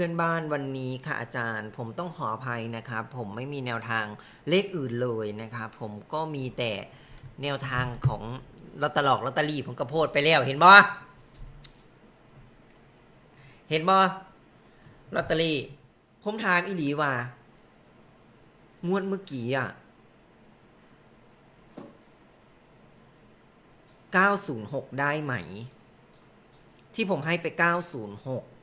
พื่อนบ้านวันนี้ค่ะอาจารย์ ผมต้องขออภัยนะครับ ผมไม่มีแนวทางเลขอื่นเลยนะครับผมก็มีแต่แนวทางของลอตตอรอกลอตเตอรี่ผมก็โพดไปแล้วเห็นบ่เห็นบ่ลอตเตอรี่ ผมถามอีหลีว่างวดเมื่อกี้อะ906 ได้ไหม ที่ผมให้ไป 906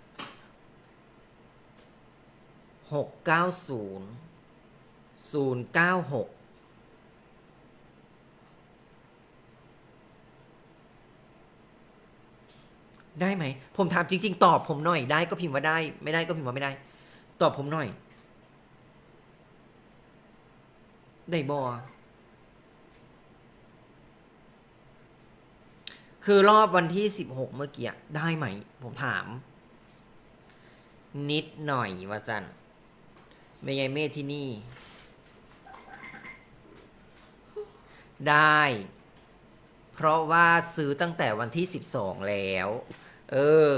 หกเก้าศูนย์ศูนย์เก้าหกได้ไหม ผมถามจริง ๆ ตอบผมหน่อยได้ก็พิมพ์ว่าได้ ไม่ได้ก็พิมพ์ว่าไม่ได้ ตอบผมหน่อย ได้บอคือรอบวันที่สิบหกเมื่อกี้ได้ไหม ผมถาม นิดหน่อยว่าสัน ไม่ไงเมธที่นี่ ได้ เพราะว่าซื้อตั้งแต่วันที่สิบสองแล้ว เออ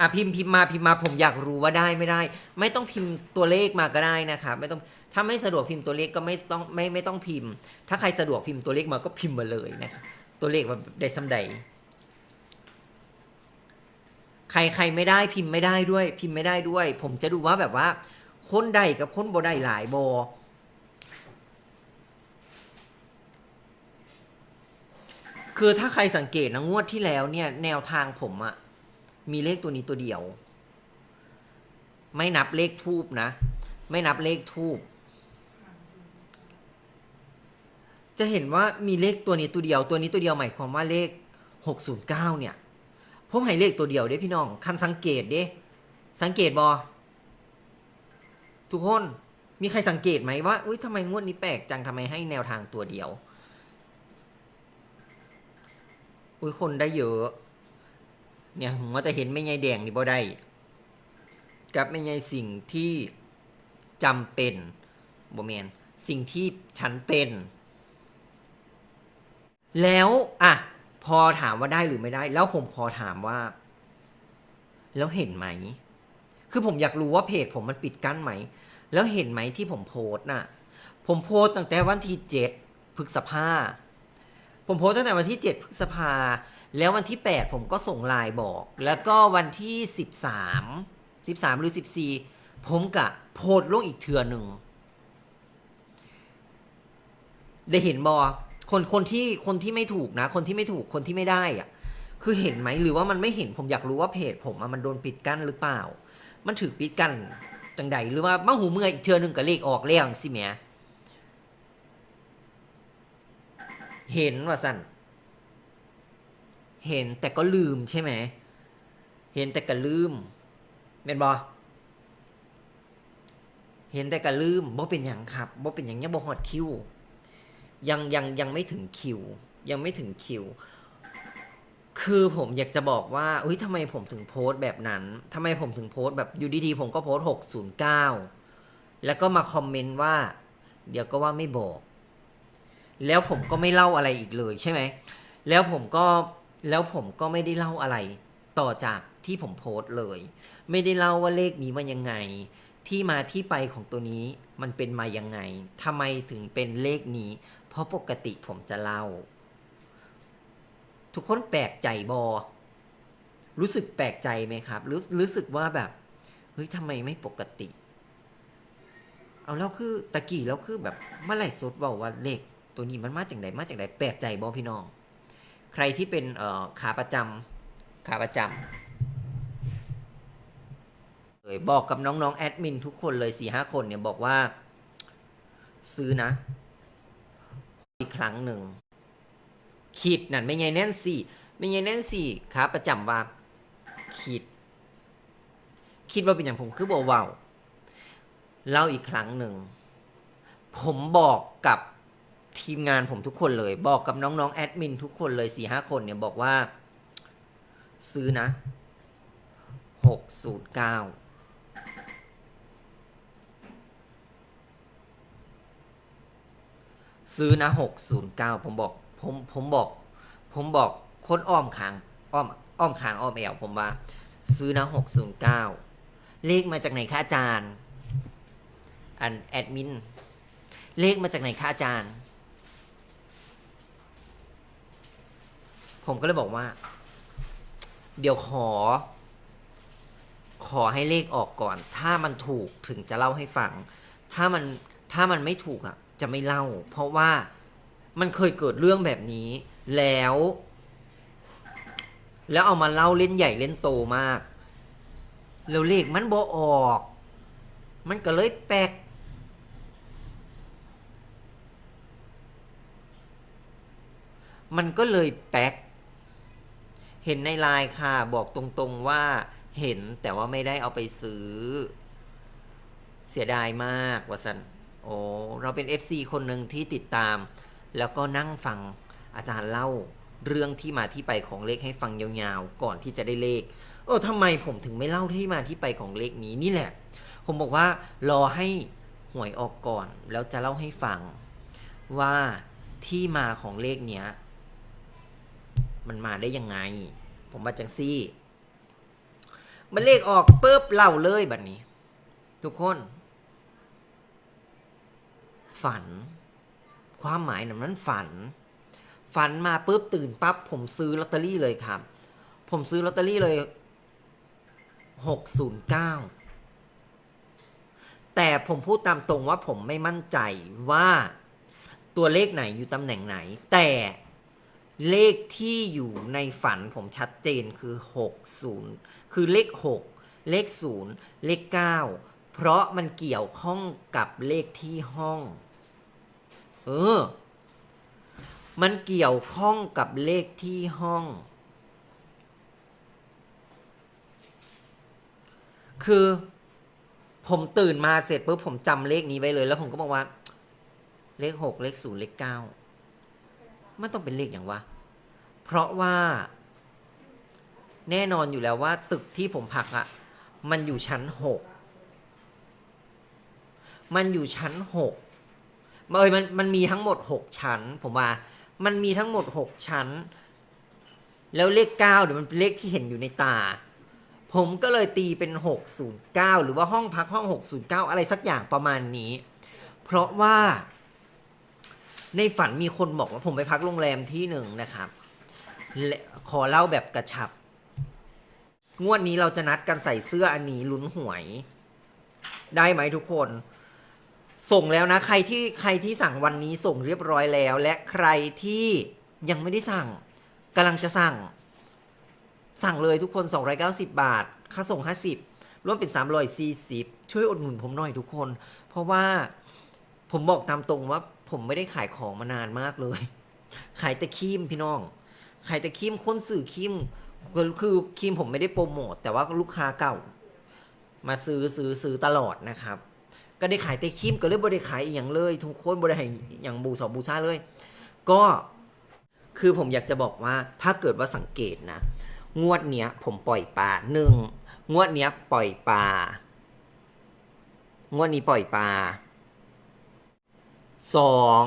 อะพิมพ์พิมพ์มาพิมพ์มาผมอยากรู้ว่าได้ไม่ได้ ไม่ต้องพิมพ์ตัวเลขมาก็ได้นะครับไม่ต้องถ้าไม่สะดวกพิมพ์ตัวเลขก็ไม่ต้องไม่ไม่ต้องพิมพ์ ถ้าใครสะดวกพิมพ์ตัวเลขมาก็พิมพ์มาเลยนะครับตัวเลขมันได้สำใดใครใครไม่ได้พิมพ์ไม่ได้ด้วย พิมพ์ไม่ได้ด้วย ผมจะดูว่าแบบว่า คนใดกับคนบ่ได้หลายบอคือถ้าใครสังเกตนะงวดที่แล้วเนี่ย แนวทางผมอะมีเลขตัวนี้ตัวเดียว ไม่นับเลขทูบนะ ไม่นับเลขทูบจะเห็นว่ามีเลขตัวนี้ตัวเดียว ตัวนี้ตัวเดียวหมายความว่าเลข609เนี่ยผมให้เลขตัวเดียวเด้พี่น้องคันสังเกตเด้สังเกตบอ ทุกคนมีใครสังเกตไหมว่าอุ้ยทำไมงวดนี้แปลกจังทำไมให้แนวทางตัวเดียว อุ้ยคนได้เยอะ เนี่ยผมว่าจะเห็นไม่ไงแดงนี่บ่ได้ กับไม่ไงสิ่งที่จำเป็นบ่แมนสิ่งที่ฉันเป็น แล้วอะพอถามว่าได้หรือไม่ได้ แล้วผมขอถามว่า แล้วเห็นไหม คือผมอยากรู้ว่าเพจผมมันปิดกั้นไหม แล้วเห็นไหมที่ผมโพสต์น่ะ ผมโพสต์ตั้งแต่วันที่เจ็ดพฤษภา ผมโพสต์ตั้งแต่วันที่เจ็ดพฤษภา แล้ววันที่แปดผมก็ส่งไลน์บอก แล้วก็วันที่สิบสามสิบสามหรือสิบสี่ผมกะโพสต์ลงอีกเทือหนึ่ง ได้เห็นบอคนคนที่คนที่ไม่ถูกนะ คนที่ไม่ถูกคนที่ไม่ได้อะคือเห็นไหมหรือว่ามันไม่เห็นผมอยากรู้ว่าเพจผมมันโดนปิดกั้นหรือเปล่า มันถือปิดกันจังใดหรือว่ามาหูเมื่อยอีกเทือนึงกับเลขออกแล้วสิแหมเห็นว่าสั่นเห็นแต่ก็ลืมใช่ไหม เห็นแต่ก็ลืมเป็นบอเห็นแต่ก็ลืมบ่เป็นอย่างครับบ่เป็นอย่างยังบ่ฮอดคิว ยังยังยังไม่ถึงคิว ยังไม่ถึงคิว คือผมอยากจะบอกว่าเฮ้ยทำไมผมถึงโพสต์แบบนั้นทำไมผมถึงโพสต์แบบอยู่ดีๆผมก็โพสต์609แล้วก็มาคอมเมนต์ว่า เดี๋ยวก็ว่าไม่บอก แล้วผมก็ไม่เล่าอะไรอีกเลยใช่ไหม แล้วผมก็แล้วผมก็ไม่ได้เล่าอะไร ต่อจากที่ผมโพสต์เลย ไม่ได้เล่าว่าเลขนี้มันยังไง ที่มาที่ไปของตัวนี้มันเป็นมายังไงทำไมถึงเป็นเลขนี้ เพราะปกติผมจะเล่า ทุกคนแปลกใจบอ รู้สึกแปลกใจไหมครับ รู้รู้สึกว่าแบบ เฮ้ยทำไมไม่ปกติ เอาแล้วคือตะกี้แล้วคือแบบเมื่อไหร่สดว่าว่าเลขตัวนี้มันมาจากไหนมาจากไหนแปลกใจบอพี่น้อง ใครที่เป็นเอ่อขาประจำขาประจำเอ่ยบอกกับน้องๆแอดมินทุกคนเลยสี่ห้าคนเนี่ยบอกว่า ซื้อนะ อีกครั้งหนึ่ง ขีดนั่นไม่ไงแน่นสี่ไม่ไงแน่นสี่ขาประจำว่าขีดคิดว่าเป็นอย่างผมคือบอกว่าเล่าอีกครั้งหนึ่ง ผมบอกกับทีมงานผมทุกคนเลย บอกกับน้องๆแอดมินทุกคนเลยสี่ห้าคนเนี่ยบอกว่า ซื้อนะหกศูนย์เก้าซื้อนะหกศูนย์เก้าผมบอก ผมผมบอก ผมบอกคนอ้อมขางอ้อมอ้อมขางอ้อมแอวผมว่า ซื้อนะหกศูนย์เก้าเลขมาจากไหนคะอาจารย์ อันแอดมินเลขมาจากไหนคะอาจารย์ ผมก็เลยบอกว่า เดี๋ยวขอ ขอให้เลขออกก่อน ถ้ามันถูกถึงจะเล่าให้ฟัง ถ้ามันถ้ามันไม่ถูกอะ จะไม่เล่า เพราะว่า มันเคยเกิดเรื่องแบบนี้ แล้ว แล้วเอามาเล่าเล่นใหญ่เล่นโตมาก แล้วเลขมันบ่ออก มันก็เลยแปลกมันก็เลยแป๊ก เห็นในไลน์ค่ะ บอกตรงๆว่าเห็นแต่ว่าไม่ได้เอาไปซื้อ เสียดายมากวสันโอ้เราเป็น FC คนหนึ่งที่ติดตาม แล้วก็นั่งฟังอาจารย์เล่าเรื่องที่มาที่ไปของเลขให้ฟังยาวๆ ก่อนที่จะได้เลข เออทำไมผมถึงไม่เล่าที่มาที่ไปของเลขนี้นี่แหละ ผมบอกว่ารอให้หวยออกก่อน แล้วจะเล่าให้ฟัง ว่าที่มาของเลขเนี้ย มันมาได้ยังไง ผมมาจังซี่ มันเลขออกปุ๊บเล่าเลยแบัดนี้ ทุกคน ฝัน ความหมายนั้นมันฝัน ฝันมาปุ๊บตื่นปั๊บผมซื้อลอตเตอรี่เลยครับ ผมซื้อลอตเตอรี่เลยหกศูนย์เก้าแต่ผมพูดตามตรงว่าผมไม่มั่นใจว่าตัวเลขไหนอยู่ตำแหน่งไหน แต่เลขที่อยู่ในฝันผมชัดเจนคือ 60 คือเลข 6 เลข 0 เลข 9 เพราะมันเกี่ยวข้องกับเลขที่ห้อง เออ มันเกี่ยวข้องกับเลขที่ห้อง คือผมตื่นมาเสร็จปุ๊บผมจำเลขนี้ไว้เลย แล้วผมก็บอกว่า เลขหกเลขศูนย์เลขเก้ามันต้องเป็นเลขอย่างวะ เพราะว่า แน่นอนอยู่แล้วว่า ตึกที่ผมพักอะ่ะมันอยู่ชั้นหกมันอยู่ชั้นหก เอยมันมันมีทั้งหมดหกชั้น ผมว่า มันมีทั้งหมดหกชั้น แล้วเลขเก้าเดี๋ยวมันเป็นเลขที่เห็นอยู่ในตา ผมก็เลยตีเป็น 609 หรือว่าห้องพักห้อง 609 อะไรสักอย่างประมาณนี้ เพราะว่า ในฝันมีคนบอกว่าผมไปพักโรงแรมที่หนึ่งนะครับขอเล่าแบบกระชับ งวดนี้เราจะนัดกันใส่เสื้ออันนี้ลุ้นหวย ได้ไหมทุกคน ส่งแล้วนะ ใครที่ใครที่สั่งวันนี้ส่งเรียบร้อยแล้ว และใครที่ยังไม่ได้สั่งกำลังจะสั่ง สั่งเลยทุกคน 290 บาท ค่าส่ง 50รวมเป็น 340 ช่วยอุดหนุนผมหน่อยทุกคน เพราะว่าผมบอกตามตรงว่าผมไม่ได้ขายของมานานมากเลย ขายแต่ครีมพี่น้อง ขายแต่ครีมค้นสื่อครีมคือคือครีมผมไม่ได้โปรโมทแต่ว่าลูกค้าเก่า มาซื้อซื้อซื้อตลอดนะครับ ก็ได้ขายแต่ครีมก็เลยบ่ได้ขายอหย่างเลย ทุกคนบ่ได้ให้อย่างบูสอบูชาเลย ก็คือผมอยากจะบอกว่าถ้าเกิดว่าสังเกตนะ งวดเนี้ย ผมปล่อยปลาหนึ่งงวดเนี้ย ปล่อยปลางวดนี้ปล่อยปลาสอง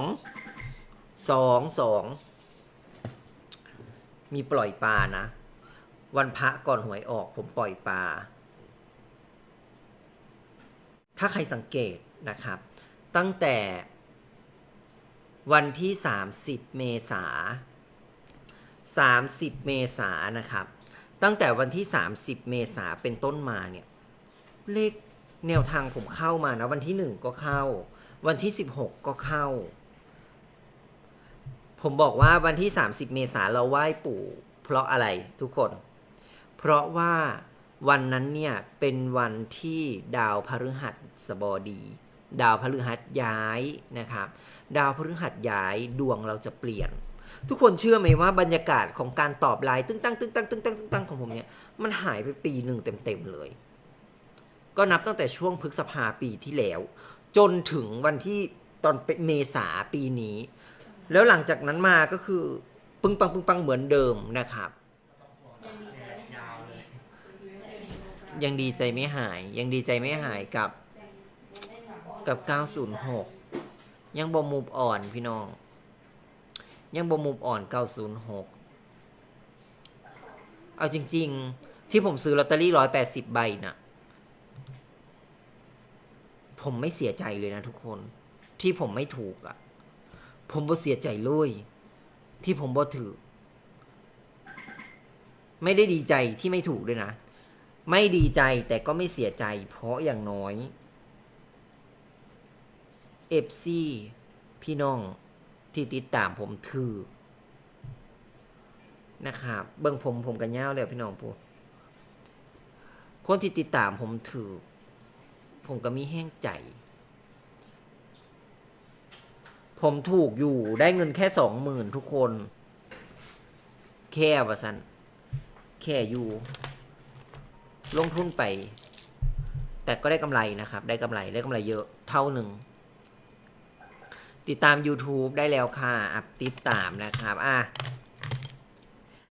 สองสองมีปล่อยปลานะ วันพระก่อนหวยออกผมปล่อยปลา ถ้าใครสังเกตนะครับ ตั้งแต่วันที่ 30 เมษา30 เมษานนะครับ ตั้งแต่วันที่ 30 เมษาเป็นต้นมาเนี่ย เลขแนวทางผมเข้ามานะ วันที่ 1 ก็เข้า วันที่ 16 ก็เข้า ผมบอกว่าวันที่ 30 เมษาเราไหว้ปู่ เพราะอะไรทุกคน เพราะว่า วันนั้นเนี่ยเป็นวันที่ดาวพฤหัสบดี ดาวพฤหัสย้ายนะครับ ดาวพฤหัสย้ายดวงเราจะเปลี่ยน ทุกคนเชื่อไหมว่าบรรยากาศของการตอบไลน์ตึ้งตั้งตึ้งตั้งตึ้งตั้งตึ้งตั้งของผมเนี่ยมันหายไปปีหนึ่งเต็มๆเลย ก็นับตั้งแต่ช่วงพฤษภาปีที่แล้ว จนถึงวันที่ตอนเมษาปีนี้ แล้วหลังจากนั้นมาก็คือ ปึ้งปังปึ้งปังเหมือนเดิมนะครับ ยังดีใจไม่หาย ยังดีใจไม่หายกับ กับ 906 ยังบ่มูฟอ่อนพี่น้อง ยังบ่มูฟอ่อน 906 เอาจริง ๆ ที่ผมซื้อลอตเตอรี่ 180 ใบน่ะ ผมไม่เสียใจเลยนะทุกคน ที่ผมไม่ถูกอะ่ะ ผมบ่เสียใจเลย ที่ผมบ่ถือ ไม่ได้ดีใจที่ไม่ถูกด้วยนะ ไม่ดีใจแต่ก็ไม่เสียใจ เพราะอย่างน้อยเอฟซีพี่น้องที่ติดตามผมถือนะครับเบิ่งผมผมกันยาวเลยพี่น้องพูคนที่ติดตามผมถือ ผมก็มีแห้งใจ ผมถูกอยู่ได้เงินแค่สองหมื่นทุกคน แค่ว่าสันแค่อยู่ ลงทุนไป แต่ก็ได้กำไรนะครับ ได้กำไรได้กำไรเยอะเท่าหนึ่ง ติดตาม YouTube ได้แล้วค่ะอัพติดตามนะครับ อะ